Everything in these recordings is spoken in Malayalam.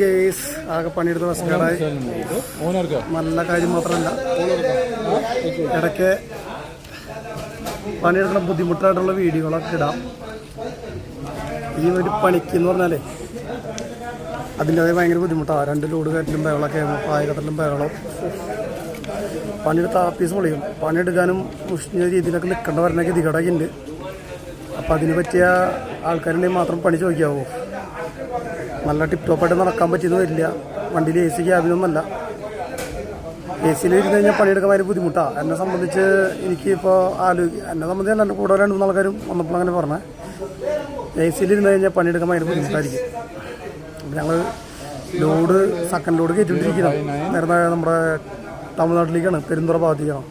ഗേസ് ആകെ പണിയെടുത്ത ഓനർക്ക് നല്ല കാര്യം മാത്രമല്ല ഇടയ്ക്ക് പണിയെടുക്കുന്ന ബുദ്ധിമുട്ടായിട്ടുള്ള വീഡിയോകളൊക്കെ ഇടാം. ഈ ഒരു പണിക്ക് എന്ന് പറഞ്ഞാലേ അതിന്റെതായ ഭയങ്കര ബുദ്ധിമുട്ടാണ്. രണ്ട് ലോഡ് കയറ്റലും ബഹളമൊക്കെ പായകത്തിലും ബഹളം പണിയെടുത്ത ആപ്പീസ് പൊളിയും. പണിയെടുക്കാനും മുഷിഞ്ഞ രീതിയിലൊക്കെ നിൽക്കേണ്ട വരണ ഗതികടൊക്കെ ഉണ്ട്. അപ്പം അതിന് പറ്റിയ ആൾക്കാരുണ്ടെങ്കിൽ മാത്രം പണി ചോദിക്കാവോ? നല്ല ടിപ് ടോപ്പായിട്ട് നടക്കാൻ പറ്റിയെന്ന് വരില്ല. വണ്ടിയിൽ എ സി ക്യാബിനൊന്നല്ല എ സിയിൽ ഇരുന്ന് കഴിഞ്ഞാൽ പണിയെടുക്കാൻ ഭയങ്കര ബുദ്ധിമുട്ടാണ് എന്നെ സംബന്ധിച്ച് എനിക്ക് ഇപ്പോൾ ആലോചിക്കുക എന്നെ സംബന്ധിച്ച് എന്റെ കൂടെ രണ്ട് മൂന്ന് ആൾക്കാരും വന്നപ്പോൾ അങ്ങനെ പറഞ്ഞേ. എ സിയിൽ ഇരുന്ന് കഴിഞ്ഞാൽ പണിയെടുക്കാൻ ഭയങ്കര ബുദ്ധിമുട്ടായിരിക്കും. അപ്പം ഞങ്ങൾ ലോഡ് സെക്കൻഡ് ലോഡ് കയറ്റിക്കൊണ്ടിരിക്കണം നേരത്തെ നമ്മുടെ തമിഴ്നാട്ടിലേക്കാണ് പെരുന്തുറ ഭാഗത്തേക്കാണ്.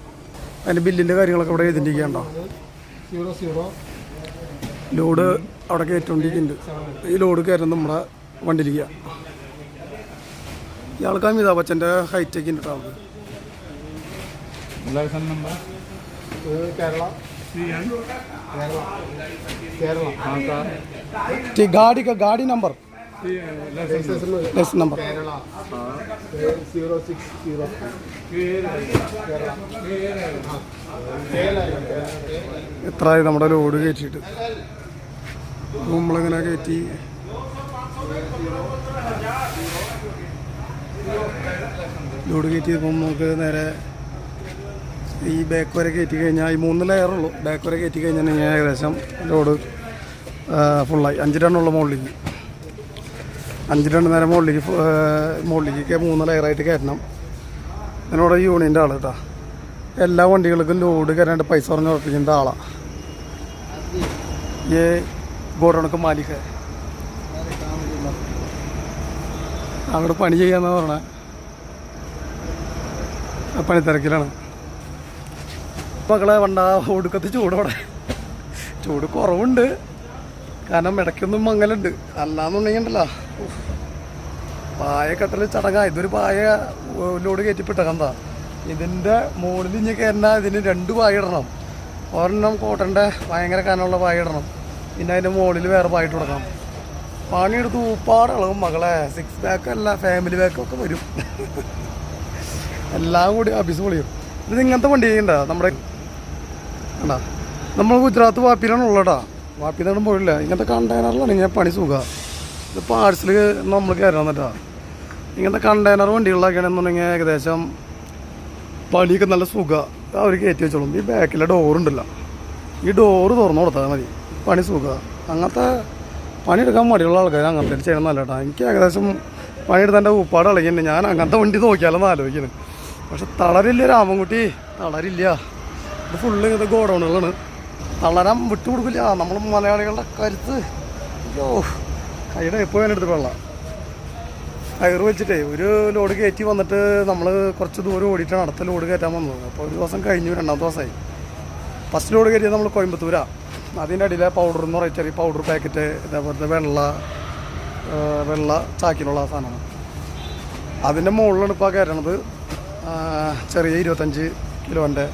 അതിന്റെ ബില്ലിന്റെ കാര്യങ്ങളൊക്കെ ഇവിടെ സീറോ ലോഡ് അവിടെ കയറ്റിക്കൊണ്ടിരിക്കുന്നുണ്ട് ഈ ലോഡ് കയറുന്നത് നമ്മുടെ വണ്ടിയിലേക്ക് ഇയാൾക്ക് അമിതാഭ് ബച്ചൻ്റെ ഹൈറ്റൊക്കെ ഉണ്ട് കേട്ടോ ആൾക്ക് ലൈസൻസ് നമ്പർ കേരള കേരള കേരള हाँ का ठीक गाड़ी का गाड़ी number licence licence number Kerala zero six zero Kerala എത്രയായി നമ്മുടെ ലോഡ് കയറ്റിയിട്ട് നമ്മളിങ്ങനെ കയറ്റി ലോഡ് കയറ്റിയപ്പം നമുക്ക് നേരെ ഈ ബാക്ക് വരെ കയറ്റി കഴിഞ്ഞാൽ ഈ മൂന്ന് ലെയറുള്ളൂ ബാക്ക് വരെ കയറ്റി കഴിഞ്ഞാൽ ഞാൻ ഏകദേശം ലോഡ് ഫുള്ളായി അഞ്ച് ടണ്ണുള്ള മുകളിലേക്ക്. അഞ്ച് ടണ്ണ് നേരെ മുകളിലേക്ക് മുകളിലേക്ക് മൂന്ന് ലെയറായിട്ട് കയറ്റണം. എന്നോട് യൂണിയന്റെ ആൾ കേട്ടോ എല്ലാ വണ്ടികൾക്കും ലോഡ് കയറാണ്ട് പൈസ പറഞ്ഞ് ഉറപ്പിക്കുന്ന ആളാണ് ഈ ഗോഡണക്ക് ഒക്കെ അവിടെ പണി ചെയ്യാന്ന പറഞ്ഞ. പണി തിരക്കിലാണ്. മക്കളെ വണ്ട ഒടുക്കത്ത് ചൂടോടെ ചൂട് കുറവുണ്ട്. കാരണം ഇടയ്ക്കൊന്നും മങ്ങലുണ്ട്. ഉഫ്. പായ കെട്ടൽ ചടങ്ങാ. ഇതൊരു പായ ലോഡ് കയറ്റിപ്പിട്ടകന്താ ഇതിന്റെ മുകളിൽ ഇനി കയറുന്ന ഇതിന് രണ്ട് പായ ഇടണം. ഒരെണ്ണം കോട്ടന്റെ ഭയങ്കര കനമുള്ള പായ ഇടണം. പിന്നെ അതിന്റെ മുകളിൽ വേറെ പായിട്ട് കൊടുക്കണം. പണിയെടുത്ത് ഊപ്പാട് ഇളകും മകളെ. സിക്സ് പാക്ക് അല്ല ഫാമിലി പാക്കൊക്കെ വരും. എല്ലാം കൂടി ഓഫീസ് പൊളിയും. ഇത് ഇങ്ങനത്തെ വണ്ടി ചെയ്യണ്ട. നമ്മുടെ കണ്ടാ? നമ്മൾ ഗുജറാത്ത് വാപ്പിയിലാണ് ഉള്ളടാ വാപ്പിന്നാണ് പോയില്ല ഇങ്ങനത്തെ കണ്ടെയ്നറിലാണ് ഇങ്ങനെ പണി സുഖ. ഇത് പാഴ്സൽ നമ്മൾ കയറാൻ എന്നിട്ടാ ഇങ്ങനത്തെ കണ്ടെയ്നർ വണ്ടികളിലൊക്കെയാണെന്നുണ്ടെങ്കിൽ ഏകദേശം പണിയൊക്കെ നല്ല സുഖ. അവർ കയറ്റി വെച്ചോളും. ഈ ബാക്കിലെ ഡോറുണ്ടല്ലോ ഈ ഡോറ് തുറന്നു കൊടുത്താൽ മതി. പണി സുഖ. അങ്ങനത്തെ പണിയെടുക്കാൻ മടിയുള്ള ആൾക്കാർ അങ്ങനത്തെ ചെയ്യണം കേട്ടോ. എനിക്ക് ഏകദേശം പണിയെടുത്തതിന്റെ ഉപ്പാട് ഇളകിണ്ട് ഞാൻ അങ്ങനത്തെ വണ്ടി നോക്കിയാലെന്ന് ആലോചിക്കുന്നത് പക്ഷെ തളരില്ല രാമൻകുട്ടി തളരില്ല. ഇത് ഫുള്ള് ഇങ്ങനത്തെ ഗോഡൗണുകളാണ്. തളരാൻ വിട്ടുകൊടുക്കില്ല നമ്മൾ മലയാളികളുടെ കരുത്ത്. അയ്യോ കൈയുടെ എപ്പോൾ എടുത്ത് വെള്ളം? കയറ് വെച്ചിട്ടേ ഒരു ലോഡ് കയറ്റി വന്നിട്ട് നമ്മൾ കുറച്ച് ദൂരം ഓടിയിട്ടാണ് അടുത്ത ലോഡ് കയറ്റാൻ വന്നത്. അപ്പോൾ ഒരു ദിവസം കഴിഞ്ഞു രണ്ടാമത്തെ ദിവസമായി. ഫസ്റ്റ് ലോഡ് കയറ്റിയത് നമ്മൾ കോയമ്പത്തൂരാ. അതിന്റെ അടിയിലെ പൗഡർ എന്ന് പറയുക ചെറിയ പൗഡർ പാക്കറ്റ് ഇതേപോലത്തെ വെള്ള വെള്ള ചാക്കിനുള്ള സാധനമാണ്. അതിന്റെ മുകളിലാണ് ഇപ്പോൾ കയറണത് ചെറിയ ഇരുപത്തഞ്ച് കിലോന്റെ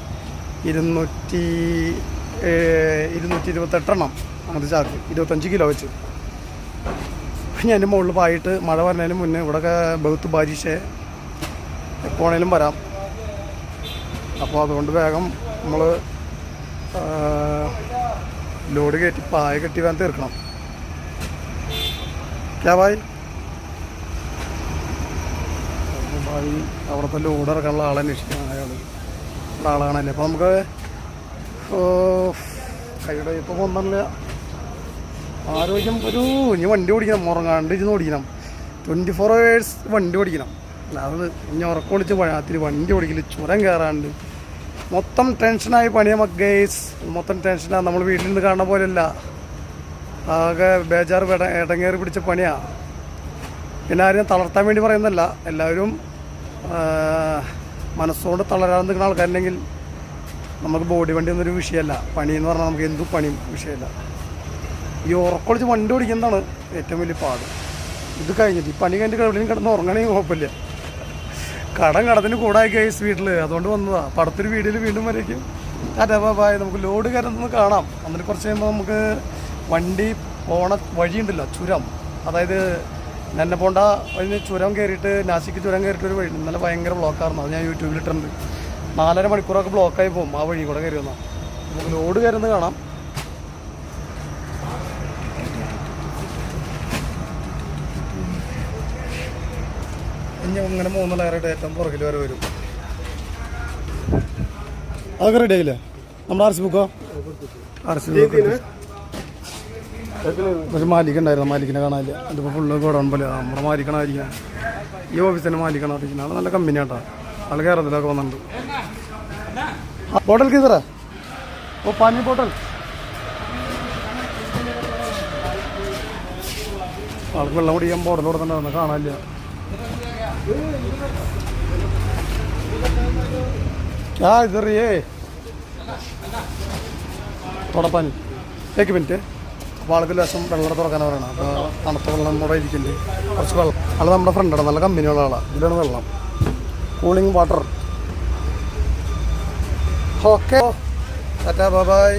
ഇരുന്നൂറ്റി ഇരുന്നൂറ്റി ഇരുപത്തെട്ടെണ്ണം അങ്ങനത്തെ ചാക്ക് ഇരുപത്തഞ്ച് കിലോ വെച്ച്. ഞാൻ എന്റെ മുകളിൽ പായിട്ട് മഴ വരുന്നതിന് മുന്നേ ഇവിടെ ബഹുത്ത് ബാരിഷേ എപ്പോണേലും വരാം. അപ്പോൾ അതുകൊണ്ട് വേഗം നമ്മൾ ലോഡ് കയറ്റി പായ കെട്ടി വേണം തീർക്കണം. ക്യാ ഭായി? ഭായി അവിടുത്തെ ലോഡ് ഇറക്കാനുള്ള ആളെ അന്വേഷിക്കണം അയാൾ ആളാണല്ലേ. അപ്പോൾ നമുക്ക് കൈയുടെ ഇപ്പോൾ കൊണ്ടല്ല ആരോഗ്യം ഒരു ഇനി വണ്ടി ഓടിക്കണം. ഉറങ്ങാണ്ട് ഇരുന്ന് ഓടിക്കണം. ട്വന്റി ഫോർ അവേഴ്സ് വണ്ടി ഓടിക്കണം. അല്ലാതെ ഇനി ഉറക്കം ഒളിച്ച് വഴാത്തിൽ വണ്ടി ഓടിക്കൽ ചുരം കയറാണ്ട് മൊത്തം ടെൻഷനായി പണിയ മക്കേസ് മൊത്തം ടെൻഷനാണ് നമ്മൾ വീട്ടിൽ നിന്ന് കാണുന്ന പോലെയല്ല. ആകെ ഇട ഇടങ്ങേറി പിടിച്ച പണിയാണ് പിന്നെ ആരെയും തളർത്താൻ വേണ്ടി പറയുന്നല്ല എല്ലാവരും മനസ്സുകൊണ്ട് തളരാതെ നിൽക്കുന്ന ആൾക്കാരുണ്ടെങ്കിൽ നമുക്ക് ബോഡി വണ്ടി ഒന്നൊരു വിഷയമല്ല. പണി എന്ന് പറഞ്ഞാൽ നമുക്ക് എന്തും പണിയും വിഷയമല്ല. ഈ ഉറക്കൊളിച്ച് വണ്ടി ഓടിക്കുന്നതാണ് ഏറ്റവും വലിയ പാട്. ഇത് കഴിഞ്ഞിട്ട് ഈ പണി കഴിഞ്ഞിട്ട് എവിടെയും കിടന്ന് ഉറങ്ങണമെങ്കിൽ കുഴപ്പമില്ല. കടം കടത്തിന് കൂടായി കേസ് വീട്ടിൽ അതുകൊണ്ട് വന്നതാ. പടത്തൊരു വീഡിയോയിൽ വീണ്ടും വരയ്ക്കും. ടാറ്റാ ബാബായ് നമുക്ക് ലോഡ് കയറുന്നത് കാണാം. എന്നിട്ട് കുറച്ച് കഴിയുമ്പോൾ നമുക്ക് വണ്ടി പോണ വഴിയുണ്ടല്ലോ ചുരം. അതായത് നെന്നെ പോണ്ട അതിന് ചുരം കയറിയിട്ട് നാസിക്ക് ചുരം കയറിയിട്ട് ഒരു വഴി. ഇന്നലെ ഭയങ്കര ബ്ലോക്കായിരുന്നു അത് ഞാൻ യൂട്യൂബിൽ നാലര മണിക്കൂറൊക്കെ ബ്ലോക്കായി പോകും ആ വഴി കൂടെ കയറി വന്നാൽ നമുക്ക് ലോഡ് കയറുന്നത് കാണാം. ഇനി ഇങ്ങനെ മൂന്ന് ലെയറായിട്ട് ഏറ്റവും പുറകിൽ വരെ വരും. അതൊക്കെ റെഡി ആയില്ലേ? നമ്മുടെ ആർ സി ബുക്കോ ആർ സി ബുക്ക് പക്ഷെ മാലിക്കുണ്ടായിരുന്നു മാലിക്കിനെ കാണാനില്ല. അതിപ്പോൾ ഫുള്ള് ഗോഡൗൺ പോലെ. നമ്മുടെ മാലിക്കണായിരിക്കാം ഈ ഓഫീസിൽ തന്നെ മാലിക്കണായിരിക്കും ആൾ നല്ല കമ്പനി കേട്ടോ ആൾ കേരളത്തിലൊക്കെ വന്നിട്ടുണ്ട് ബോട്ടൽ കീസറ ഓ പാനി ബോട്ടൽ ആൾക്ക് വെള്ളം കുടിക്കാൻ ബോട്ടൽ കൊടുത്തിട്ടുണ്ടായിരുന്നു. കാണാനില്ല. തുടപ്പാനി. ഏക്ക് മിനിറ്റ്. അപ്പോൾ ആൾക്ക് വെള്ളം തുറക്കാൻ പറയണം. അപ്പോൾ തണുത്ത വെള്ളം കൂടെ ഇരിക്കുന്നുണ്ട് കുറച്ച് വെള്ളം. അത് നമ്മുടെ ഫ്രണ്ടാണ് നല്ല കമ്പനിയുള്ള ആളാണ് ഇതിലാണ് വെള്ളം. Cooling water okay tata bye